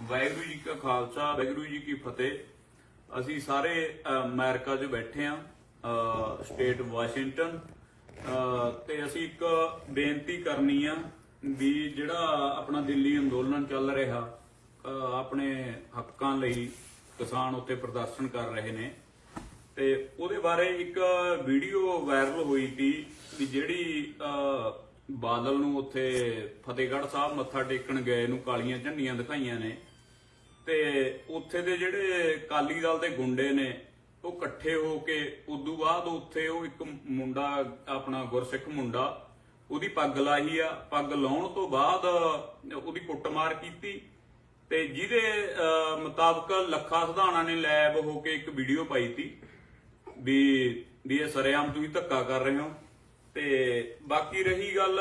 ਵਾਹਿਗੁਰੂ ਜੀ ਕਾ ਖਾਲਸਾ ਵਾਹਿਗੁਰੂ ਜੀ ਕੀ ਫਤਿਹ। ਅਸੀਂ ਸਾਰੇ ਅਹ, ਅਮਰੀਕਾ 'ਚ ਬੈਠੇ ਆ ਸਟੇਟ ਵਾਸ਼ਿੰਗਟਨ। ਤੇ ਅਸੀਂ ਇੱਕ ਬੇਨਤੀ ਕਰਨੀ ਆ ਵੀ ਜਿਹੜਾ ਆਪਣਾ ਦਿੱਲੀ ਅੰਦੋਲਨ ਚੱਲ ਰਿਹਾ ਆਪਣੇ ਹੱਕਾਂ ਲਈ ਕਿਸਾਨ ਉੱਤੇ ਪ੍ਰਦਰਸ਼ਨ ਕਰ ਰਹੇ ਨੇ। ਤੇ ਉਹਦੇ ਬਾਰੇ ਇੱਕ ਵੀਡੀਓ ਵਾਇਰਲ ਹੋਈ ਸੀ ਵੀ ਜਿਹੜੀ ਬਾਦਲ ਨੂੰ ਉੱਥੇ ਫਤਿਹਗੜ੍ਹ ਸਾਹਿਬ ਮੱਥਾ ਟੇਕਣ ਗਏ ਨੂੰ ਕਾਲੀਆਂ ਝੰਡੀਆਂ ਦਿਖਾਈਆਂ ਨੇ। ਤੇ ਉੱਥੇ ਦੇ ਜਿਹੜੇ ਕਾਲੀ ਦਲ ਦੇ ਗੁੰਡੇ ਨੇ ਉਹ ਇਕੱਠੇ ਹੋ ਕੇ ਉਦੋਂ ਬਾਅਦ ਉੱਥੇ ਉਹ ਇੱਕ ਮੁੰਡਾ ਆਪਣਾ ਗੁਰਸਿੱਖ ਮੁੰਡਾ ਉਹਦੀ ਪੱਗ ਲਾਹੀ ਆ। ਪੱਗ ਲਾਉਣ ਤੋਂ ਬਾਅਦ ਉਹਦੀ ਕੁੱਟਮਾਰ ਕੀਤੀ ਤੇ ਜਿਹਦੇ ਅਹ, ਮੁਤਾਬਕ ਲੱਖਾ ਸਿਧਾਣਾ ਨੇ ਲੈਬ ਹੋ ਕੇ ਇੱਕ ਵੀਡੀਓ ਪਾਈ ਤੀ ਵੀ ਵੀ ਇਹ ਸਰੇਆਮ ਤੁਸੀਂ ਧੱਕਾ ਕਰ ਰਹੇ ਹੋ। ਤੇ ਬਾਕੀ ਰਹੀ ਗੱਲ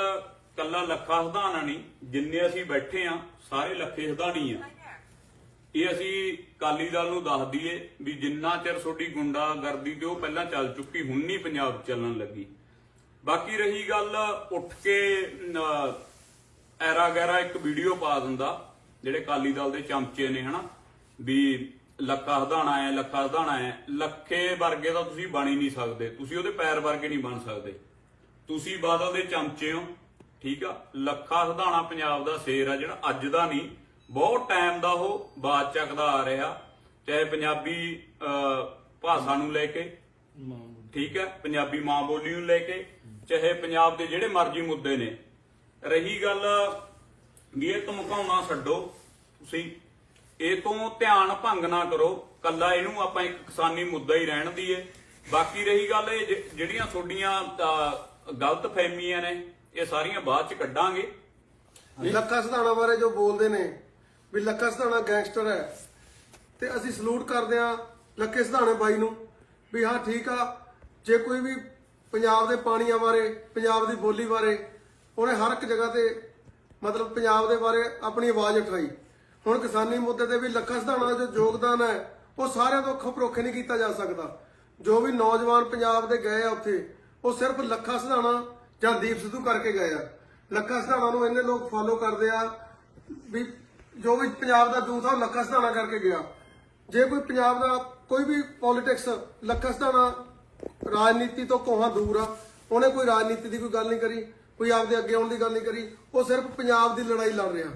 ਕੱਲਾ ਲੱਖਾ ਸਿਧਾਣਾ ਨਹੀਂ ਜਿੰਨੇ ਅਸੀਂ ਬੈਠੇ ਆ ਸਾਰੇ ਲੱਖੇ ਸਿਧਾਣੀ ਆ। ਇਹ ਅਸੀਂ ਕਾਲੀ ਦਲ ਨੂੰ ਦੱਸ ਦਈਏ ਵੀ ਜਿੰਨਾ ਚਿਰ ਤੁਹਾਡੀ ਗੁੰਡਾਗਰਦੀ ਤੇ ਉਹ ਪਹਿਲਾਂ ਚੱਲ ਚੁੱਕੀ, ਹੁਣ ਨਹੀਂ ਪੰਜਾਬ ਚੱਲਣ ਲੱਗੀ। ਬਾਕੀ ਰਹੀ ਗੱਲ ਉੱਠ ਕੇ ਐਰਾ ਗੈਰਾ ਇੱਕ ਵੀਡੀਓ ਪਾ ਦਿੰਦਾ, ਜਿਹੜੇ ਕਾਲੀ ਦਲ ਦੇ ਚਮਚੇ ਨੇ, ਹਨਾ? ਵੀ ਲੱਖਾ ਹਦਾਣਾ ਹੈ, ਲੱਖਾ ਹਦਾਣਾ ਹੈ। ਲੱਖੇ ਵਰਗੇ ਤਾਂ ਤੁਸੀਂ ਬਣ ਹੀ ਨਹੀਂ ਸਕਦੇ। ਤੁਸੀਂ ਉਹਦੇ ਪੈਰ ਵਰਗੇ ਨਹੀਂ ਬਣ ਸਕਦੇ। ਤੁਸੀਂ ਬਾਦਲ ਦੇ ਚਮਚੇ ਹੋ, ਠੀਕ ਆ? ਲੱਖਾ ਹਦਾਣਾ ਪੰਜਾਬ ਦਾ ਸ਼ੇਰ ਆ ਜਿਹੜਾ ਅੱਜ ਦਾ ਨਹੀਂ ਬਹੁਤ ਟਾਈਮ ਦਾ ਉਹ ਬਾਤ ਚੱਕਦਾ ਆ ਰਿਹਾ, ਚਾਹੇ ਪੰਜਾਬੀ ਭਾਸ਼ਾ ਨੂੰ ਲੈ ਕੇ, ਠੀਕ ਹੈ, ਪੰਜਾਬੀ ਮਾਂ ਬੋਲੀ ਨੂੰ ਲੈ ਕੇ, ਚਾਹੇ ਪੰਜਾਬ ਦੇ ਜਿਹੜੇ ਮਰਜ਼ੀ ਮੁੱਦੇ ਨੇ। ਰਹੀ ਗੱਲ, ਵੀ ਇਹ ਧਮਕਾਉਣਾ ਛੱਡੋ ਤੁਸੀਂ। ਇਹ ਤੋਂ ਧਿਆਨ ਭੰਗ ਨਾ ਕਰੋ। ਕੱਲਾ ਇਹਨੂੰ ਆਪਾਂ ਇੱਕ ਕਿਸਾਨੀ ਮੁੱਦਾ ਹੀ ਰਹਿਣ ਦਈਏ। ਬਾਕੀ ਰਹੀ ਗੱਲ ਇਹ ਜਿਹੜੀਆਂ ਤੁਹਾਡੀਆਂ ਗਲਤ ਫਹਿਮੀਆਂ ਨੇ, ਇਹ ਸਾਰੀਆਂ ਬਾਅਦ ਚ ਕੱਢਾਂਗੇ। ਲੱਖਾ ਸਿਧਾਣਾ ਬਾਰੇ ਜੋ ਬੋਲਦੇ ਨੇ ਵੀ ਲੱਖਾ ਸਿਧਾਣਾ ਗੈਂਗਸਟਰ ਹੈ। ਤੇ ਅਸੀਂ ਸਲੂਟ ਕਰਦੇ ਆ ਲੱਖੇ ਸਿਧਾਣੇ ਬਾਈ ਨੂੰ ਵੀ ਹਾਂ, ਠੀਕ ਆ, ਜੇ ਕੋਈ ਵੀ ਪੰਜਾਬ ਦੇ ਪਾਣੀਆਂ ਬਾਰੇ, ਪੰਜਾਬ ਦੀ ਬੋਲੀ ਬਾਰੇ ਉਹਨੇ ਹਰ ਇੱਕ ਜਗ੍ਹਾ ਤੇ ਮਤਲਬ ਪੰਜਾਬ ਦੇ ਬਾਰੇ ਆਪਣੀ ਆਵਾਜ਼ ਉਠਾਈ। ਹੁਣ ਕਿਸਾਨੀ ਮੁੱਦੇ ਤੇ ਵੀ ਲੱਖਾ ਸਿਧਾਣਾ ਦਾ ਜੋ ਯੋਗਦਾਨ ਹੈ, ਉਹ ਸਾਰਿਆਂ ਤੋਂ ਅੱਖੋਂ ਪਰੋਖੇ ਨਹੀਂ ਕੀਤਾ ਜਾ ਸਕਦਾ। ਜੋ ਵੀ ਨੌਜਵਾਨ ਪੰਜਾਬ ਦੇ ਗਏ ਆ ਉੱਥੇ, ਉਹ ਸਿਰਫ ਲੱਖਾ ਸਿਧਾਣਾ ਜਾਂ ਦੀਪ ਸਿੱਧੂ ਕਰਕੇ ਗਏ ਆ। ਲੱਖਾ ਸਿਧਾਣਾ ਨੂੰ ਇੰਨੇ ਲੋਕ ਫਾਲੋ ਕਰਦੇ ਆ ਵੀ ਜੋ ਵੀ ਪੰਜਾਬ ਦਾ ਦੂਤ ਆ ਉਹ ਲੱਖਾ ਸਿਧਾਣਾ ਕਰਕੇ ਗਿਆ। ਜੇ ਕੋਈ ਪੰਜਾਬ ਦਾ ਕੋਈ ਵੀ ਪੋਲਿਟਿਕਸ ਲੱਖਾ ਸਿਧਾਣਾ ਰਾਜਨੀਤੀ ਤੋਂ ਕੋਹਾਂ ਦੂਰ ਆ ਉਹਨੇ ਕੋਈ ਰਾਜਨੀਤੀ ਦੀ ਕੋਈ ਗੱਲ ਨਹੀਂ ਕਰੀ ਕੋਈ ਆਪਦੇ ਅੱਗੇ ਆਉਣ ਦੀ ਗੱਲ ਨਹੀਂ ਕਰੀ ਉਹ ਸਿਰਫ ਪੰਜਾਬ ਦੀ ਲੜਾਈ ਲੜ ਰਿਹਾ।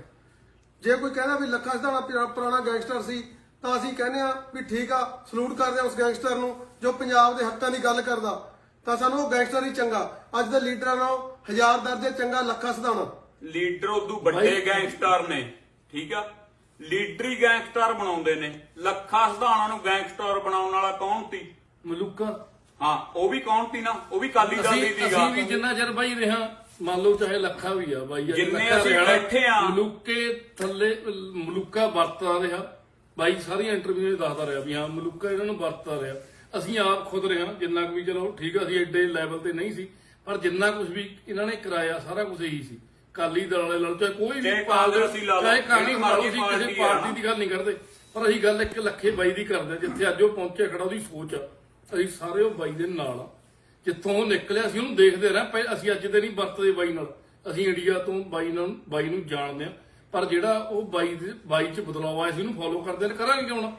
ਜੇ ਕੋਈ ਕਹਿੰਦਾ ਵੀ ਲੱਖਾ ਸਿਧਾਣਾ ਪੁਰਾ- ਪੁਰਾਣਾ ਗੈਂਗਸਟਰ ਸੀ ਤਾਂ ਅਸੀਂ ਕਹਿੰਦੇ ਆ ਵੀ ਠੀਕ ਆ ਸਲੂਟ ਕਰਦੇ ਆ ਉਸ ਗੈਂਗਸਟਰ ਨੂੰ ਜੋ ਪੰਜਾਬ ਦੇ ਹੱਕਾਂ ਦੀ ਗੱਲ ਕਰਦਾ। ਤਾਂ ਸਾਨੂੰ ਉਹ ਗੈਂਗਸਟਰ ਹੀ ਚੰਗਾ। ਅੱਜ ਦੇ ਲੀਡਰਾਂ ਨਾਲੋਂ ਹਜ਼ਾਰ ਦਰਜੇ ਚੰਗਾ ਲੱਖਾ ਸਿਧਾਣਾ। ਲੀਡਰ ਉਦੋਂ ਵੱਡੇ ਗੈਂਗਸਟਰ ਨੇ। ਠੀਕ ਆ? ਲੀਡਰੀ ਗੈਂਗਸਟਰ ਬਣਾਉਂਦੇ ਨੇ। ਲੱਖਾ ਸਿਧਾਣਾ ਨੂੰ ਗੈਂਗਸਟਰ ਬਣਾਉਣ ਵਾਲਾ ਕੌਣ ਸੀ? ਮਲੂਕਾ। ਹਾਂ ਉਹ ਵੀ ਕੌਣ ਸੀ ਨਾ? ਉਹ ਵੀ ਕਾਲੀ ਦਲ ਦੀ ਸੀਗਾ। ਅਸੀਂ ਵੀ ਜਿੰਨਾ ਚਿਰ ਬਾਈ ਰਿਹਾ ਮੰਨ ਲਓ ਚਾਹੇ ਲੱਖਾ ਵੀ ਆ ਬਾਈ ਜਿੰਨੇ ਅਸੀਂ ਬੈਠੇ ਆ। ਮਲੂਕੇ ਥੱਲੇ ਮਲੂਕਾ ਵਰਤਦਾ ਰਿਹਾ। ਬਾਈ ਸਾਰੀਆਂ ਇੰਟਰਵਿਊ ਵਿੱਚ ਦੱਸਦਾ ਰਿਹਾ ਵੀ ਹਾਂ ਮਲੂਕਾ ਇਹਨਾਂ ਨੂੰ ਵਰਤਦਾ ਰਿਹਾ। ਅਸੀਂ ਆਪ ਖੁਦ ਰਿਹਾ ਜਿੰਨਾ ਕੁ ਵੀ ਚਲੋ ਠੀਕ ਆ ਅਸੀਂ ਐਡੇ ਲੈਵਲ ਤੇ ਨਹੀਂ ਸੀ ਪਰ ਜਿੰਨਾ ਕੁਝ ਵੀ ਇਹਨਾਂ ਨੇ ਕਰਾਇਆ ਸਾਰਾ ਕੁਝ ਇਹੀ ਸੀ। ਕਾਲੀ ਦਲ ਵਾਲੇ ਨਾਲ ਚਾਹੇ ਕੋਈ ਵੀ ਚਾਹੇ ਕਾਂਗਰਸੀ ਲਾ ਲਓ, ਚਾਹੇ ਕਾਂਗਰਸ ਜਿਹੜੀ ਮਰਜ਼ੀ ਅਸੀਂ ਕਿਸੇ ਪਾਰਟੀ ਆ। ਪਾਰਟੀ ਦੀ ਗੱਲ ਨਹੀਂ ਕਰਦੇ। ਪਰ ਅਸੀਂ ਗੱਲ ਇੱਕ ਲੱਖੇ ਬਾਈ ਦੀ ਕਰਦੇ ਹਾਂ, ਜਿੱਥੇ ਅੱਜ ਉਹ ਪਹੁੰਚਿਆ ਖੜਾ ਉਹਦੀ ਸੋਚ ਆ। ਅਸੀਂ ਸਾਰੇ ਉਹ ਬਾਈ ਦੇ ਨਾਲ ਆ। ਜਿੱਥੋਂ ਉਹ ਨਿਕਲਿਆ ਅਸੀਂ ਉਹਨੂੰ ਦੇਖਦੇ ਰਹੇ ਪਹਿ- ਅਸੀਂ ਅੱਜ ਦੇ ਨਹੀਂ ਵਰਤਦੇ ਬਾਈ ਨਾਲ। ਅਸੀਂ ਇੰਡੀਆ ਤੋਂ ਬਾਈ ਨਾਲ ਬਾਈ ਨੂੰ ਜਾਣਦੇ ਆ ਪਰ ਜਿਹੜਾ ਉਹ ਬਾਈ ਦੇ ਬਾਈ ਚ ਬਦਲਾਅ ਆਇਆ ਸੀ ਉਹਨੂੰ ਫੋਲੋ ਕਰਦੇ ਨੇ ਕਰਾਂਗੇ ਕਿਉਂ ਨਾ?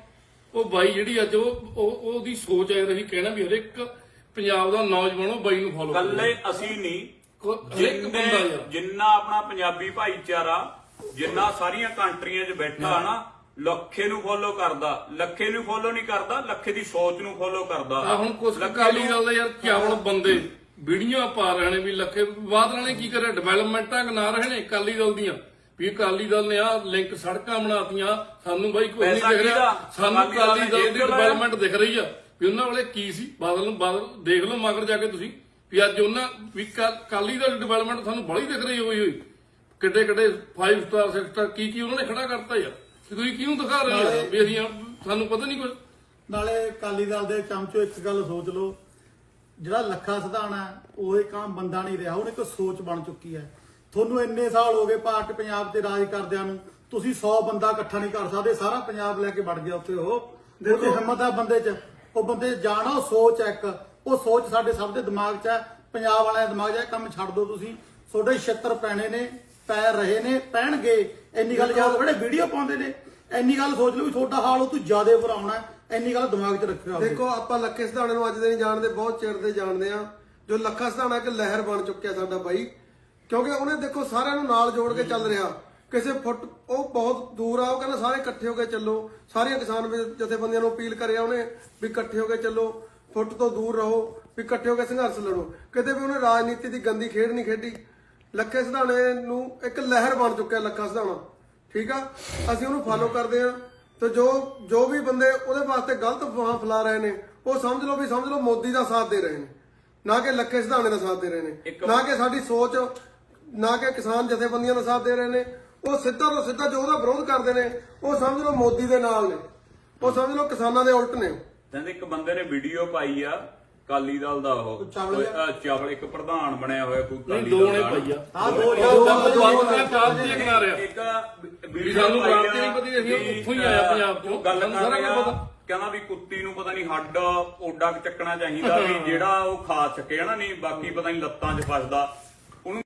ਉਹ ਬਾਈ ਜਿਹੜੀ ਅੱਜ ਉਹ ਉਹ- ਉਹਦੀ ਸੋਚ ਹੈ ਰਹੀ ਕਹਿਣਾ ਵੀ ਹਰੇਕ ਪੰਜਾਬ ਦਾ ਨੌਜਵਾਨ ਉਹ ਬਾਈ ਨੂੰ ਫੋਲੋ ਕੱਲੇ ਅਸੀਂ ਨਹੀਂ ਹਰੇਕ ਬੰਦਾ ਜਿੰਨੇ ਯਾਰ ਜਿੰਨਾ ਆਪਣਾ ਪੰਜਾਬੀ ਭਾਈਚਾਰਾ ਜਿੰਨਾ ਸਾਰੀਆਂ ਕੰਟਰੀਆਂ 'ਚ ਬੈਠਾ ਨਾ ਲੱਖੇ ਨੂੰ ਫੋਲੋ ਕਰਦਾ। ਲੱਖੇ ਨੂੰ ਫੋਲੋ ਨਹੀਂ ਕਰਦਾ ਲੱਖੇ ਦੀ ਸੋਚ ਨੂੰ ਫੋਲੋ ਕਰਦਾ। ਹੁਣ ਲੱਖੇ ਕਾਲੀ ਨੂੰ- ਯਾਰ ਕਿਆਵਲ ਬੰਦੇ ਵੀਡੀਓ ਪਾ ਰਹੇ ਨੇ ਵੀ ਲੱਖੇ ਬਾਦਲਾਂ ਨੇ ਕੀ ਕਰਿਆ ਡਿਵੈਲਪਮੈਂਟਾਂ ਬਣਾ ਰਹੇ ਨੇ ਕਾਲੀ ਦਲ ਦੀਆਂ? ਵੀ ਕਾਲੀ ਦਲ ਨੇ ਆ ਲਿੰਕ ਸੜਕਾਂ ਬਣਾਤੀਆਂ। ਸਾਨੂੰ ਬਾਈ ਕੋਈ ਨਹੀਂ ਪੈਸਾ ਦਿਖ ਰਿਹਾ। ਕਿਹਦਾ? ਸਾਨੂੰ ਅਕਾਲੀ ਦਲ ਨੇ ਜੇਬ ਦੀ ਚੋਂ ਲਾਇਆ। ਡਿਵੈਲਪਮੈਂਟ ਦਿਖ ਰਹੀ ਆ। ਵੀ ਉਹਨਾਂ ਵੇਲੇ ਕੀ ਸੀ? ਬਾਦਲ ਨੂੰ ਬਾਦਲ ਦੇਖ ਲਓ ਮਗਰ ਜਾ ਕੇ ਤੁਸੀਂ। ਵੀ ਅੱਜ ਉਹਨਾਂ ਵੀ ਕਾਲੀ ਦਲ ਡਿਵੈਲਪਮੈਂਟ ਸਾਨੂੰ ਬੜੀ ਦਿਖ ਰਹੀ ਹੋਈ ਹੋਈ। ਕਿੱਡੇ ਕਿੱਡੇ 5 ਸਟਾਰ 6 ਸਟਾਰ ਕੀ ਕੀ ਉਹਨਾਂ ਨੇ ਖੜਾ ਕਰਤਾ ਯਾਰ। ਤੇ ਤੁਸੀਂ ਕਿਉਂ ਦਿਖਾ ਰਹੇ ਹੋ ਵੀ ਅਸੀਂ ਸਾਨੂੰ ਪਤਾ ਨਹੀਂ ਕੁਝ ਨਾਲੇ ਅਕਾਲੀ ਦਲ ਦੇ ਚਮਚੋ ਇੱਕ ਗੱਲ ਸੋਚ ਲਓ। ਜਿਹੜਾ ਲੱਖਾ ਸਿਧਾਣਾ ਹੈ, ਉਹ ਇੱਕ ਆਮ ਬੰਦਾ ਨਹੀਂ ਰਿਹਾ। ਹੁਣ ਇੱਕ ਸੋਚ ਬਣ ਚੁੱਕੀ ਹੈ। ਤੁਹਾਨੂੰ ਇੰਨੇ ਸਾਲ ਹੋ ਗਏ ਭਾਰਤ ਪੰਜਾਬ ਤੇ ਰਾਜ ਕਰਦਿਆਂ ਨੂੰ। ਤੁਸੀਂ 100 ਬੰਦਾ ਇਕੱਠਾ ਨਹੀਂ ਕਰ ਸਕਦੇ। ਸਾਰਾ ਪੰਜਾਬ ਲੈ ਕੇ ਵੜ ਗਿਆ ਉੱਥੇ ਉਹ। ਉਹਦੀ ਹਿੰਮਤ ਆ ਬੰਦੇ 'ਚ। ਉਹ ਬੰਦੇ ਜਾਣਾ ਉਹ ਸੋਚ ਹੈ ਇੱਕ। ਉਹ ਸੋਚ ਸਾਡੇ ਸਭ ਦੇ ਦਿਮਾਗ 'ਚ ਹੈ ਪੰਜਾਬ ਵਾਲਿਆਂ ਦੇ ਦਿਮਾਗ 'ਚ ਹੈ ਕੰਮ ਛੱਡ ਦਿਓ ਤੁਸੀਂ। ਤੁਹਾਡੇ 76 ਪੈਣੇ ਨੇ ਪੈ ਰਹੇ ਨੇ, ਪੈਣਗੇ। ਇੰਨੀ ਗੱਲ ਯਾਦ ਜਿਹੜੇ ਵੀਡੀਓ ਪਾਉਂਦੇ ਨੇ, ਇੰਨੀ ਗੱਲ ਸੋਚ ਲਓ ਵੀ ਤੁਹਾਡਾ ਹਾਲ ਉਹ ਤੂੰ ਜ਼ਿਆਦਾ ਬੁਰਾਉਣਾ ਹੈ। ਇੰਨੀ ਗੱਲ ਦਿਮਾਗ 'ਚ ਰੱਖਿਓ ਦੇਖੋ, ਆਪਾਂ ਲੱਖੇ ਸਿਧਾਣੇ ਨੂੰ ਅੱਜ ਦੇ ਨਹੀਂ ਜਾਣਦੇ, ਬਹੁਤ ਚਿਰ ਦੇ ਜਾਣਦੇ ਆ ਜੋ ਲੱਖਾ ਸਿਧਾਣਾ ਇੱਕ ਲਹਿਰ ਬਣ ਚੁੱਕਿਆ ਸਾਡਾ ਬਾਈ। ਕਿਉਂਕਿ ਉਹਨੇ ਦੇਖੋ ਸਾਰਿਆਂ ਨੂੰ ਨਾਲ ਜੋੜ ਕੇ ਚੱਲ ਰਿਹਾ। ਕਿਸੇ ਫੁੱਟ ਉਹ ਬਹੁਤ ਦੂਰ ਆ ਉਹ ਕਹਿੰਦਾ ਸਾਰੇ ਇਕੱਠੇ ਹੋ ਕੇ ਚੱਲੋ। ਸਾਰੀਆਂ ਕਿਸਾਨ ਜਥੇਬੰਦੀਆਂ ਨੂੰ ਅਪੀਲ ਕਰਿਆ ਉਹਨੇ ਵੀ ਇਕੱਠੇ ਹੋ ਕੇ ਚੱਲੋ। ਫੁੱਟ ਤੋਂ ਦੂਰ ਰਹੋ ਵੀ ਇਕੱਠੇ ਹੋ ਕੇ ਸੰਘਰਸ਼ ਲੜੋ। ਕਿਤੇ ਵੀ ਉਹਨੇ ਰਾਜਨੀਤੀ ਦੀ ਗੰਦੀ ਖੇਡ ਨਹੀਂ ਖੇਡੀ। ਲੱਖੇ ਸਿਧਾਣੇ ਨੂੰ ਇੱਕ ਲਹਿਰ ਬਣ ਚੁੱਕਿਆ ਲੱਖਾ ਸਿਧਾਣਾ। ਠੀਕ ਆ? ਅਸੀਂ ਉਹਨੂੰ ਫਾਲੋ ਕਰਦੇ ਆ ਤੇ ਜੋ ਜੋ ਵੀ ਬੰਦੇ ਉਹਦੇ ਵਾਸਤੇ ਗਲਤ ਅਫਵਾਹ ਫੈਲਾ ਰਹੇ ਨੇ ਉਹ ਸਮਝ ਲਓ ਵੀ ਸਮਝ ਲਓ ਮੋਦੀ ਦਾ ਸਾਥ ਦੇ ਰਹੇ ਨੇ। ਨਾ ਕਿ ਲੱਖੇ ਸਿਧਾਣੇ ਦਾ ਸਾਥ ਦੇ ਰਹੇ ਨੇ। ਨਾ ਕਿ ਸਾਡੀ ਸੋਚ ਨਾ ਕਿ ਕਿਸਾਨ ਜਥੇਬੰਦੀਆਂ ਦਾ ਸਾਥ ਦੇ ਰਹੇ ਨੇ। ਉਹ ਸਿੱਧਾ ਤੋਂ ਸਿੱਧਾ ਜੋ ਉਹਦਾ ਵਿਰੋਧ ਕਰਦੇ ਨੇ ਉਹ ਸਮਝ ਲਓ ਮੋਦੀ ਦੇ ਨਾਲ ਨੇ। ਉਹ ਸਮਝ ਲਓ ਕਿਸਾਨਾਂ ਦੇ ਉਲਟ ਨੇ ਕਹਿੰਦੇ ਇੱਕ ਬੰਦੇ ਨੇ ਵੀਡੀਓ ਪਾਈ ਆ ਕਾਲੀ ਦਲ ਦਾ ਉਹ। ਚਾਵਲ ਕੋਈ, ਅਹ, ਚਾਵਲ ਇੱਕ ਪ੍ਰਧਾਨ ਬਣਿਆ ਹੋਇਆ ਕੋਈ ਕਾਲੀ ਦੋ ਦਲ ਨੇ ਦਾ। ਪਈਆ ਹਾਂ ਦੋ ਆ ਇੱਕ ਵੀਡੀਓ ਸਾਨੂੰ ਪਾਈ ਆ ਕ੍ਰਾਂਤੀ ਨਹੀਂ ਪਤਾ, ਅਸੀਂ ਵੀ, ਉੱਥੋਂ ਹੀ ਆਏ ਆ ਪੰਜਾਬ ਤੋਂ। ਉਹ ਗੱਲ ਸਾਨੂੰ ਕਰ ਸਾਰਾ ਰਿਹਾ ਪਤਾ। ਕਹਿੰਦਾ ਵੀ ਕੁੱਤੀ ਨੂੰ ਪਤਾ ਨਹੀਂ ਹੱਡ ਓਡਾ ਚੱਕਣਾ ਚਾਹੀਦਾ ਵੀ ਜਿਹੜਾ ਉਹ ਖਾ ਸਕੇ ਹਨਾ ਨਹੀਂ? ਬਾਕੀ ਪਤਾ ਨਹੀਂ ਲੱਤਾਂ 'ਚ ਫਸਦਾ।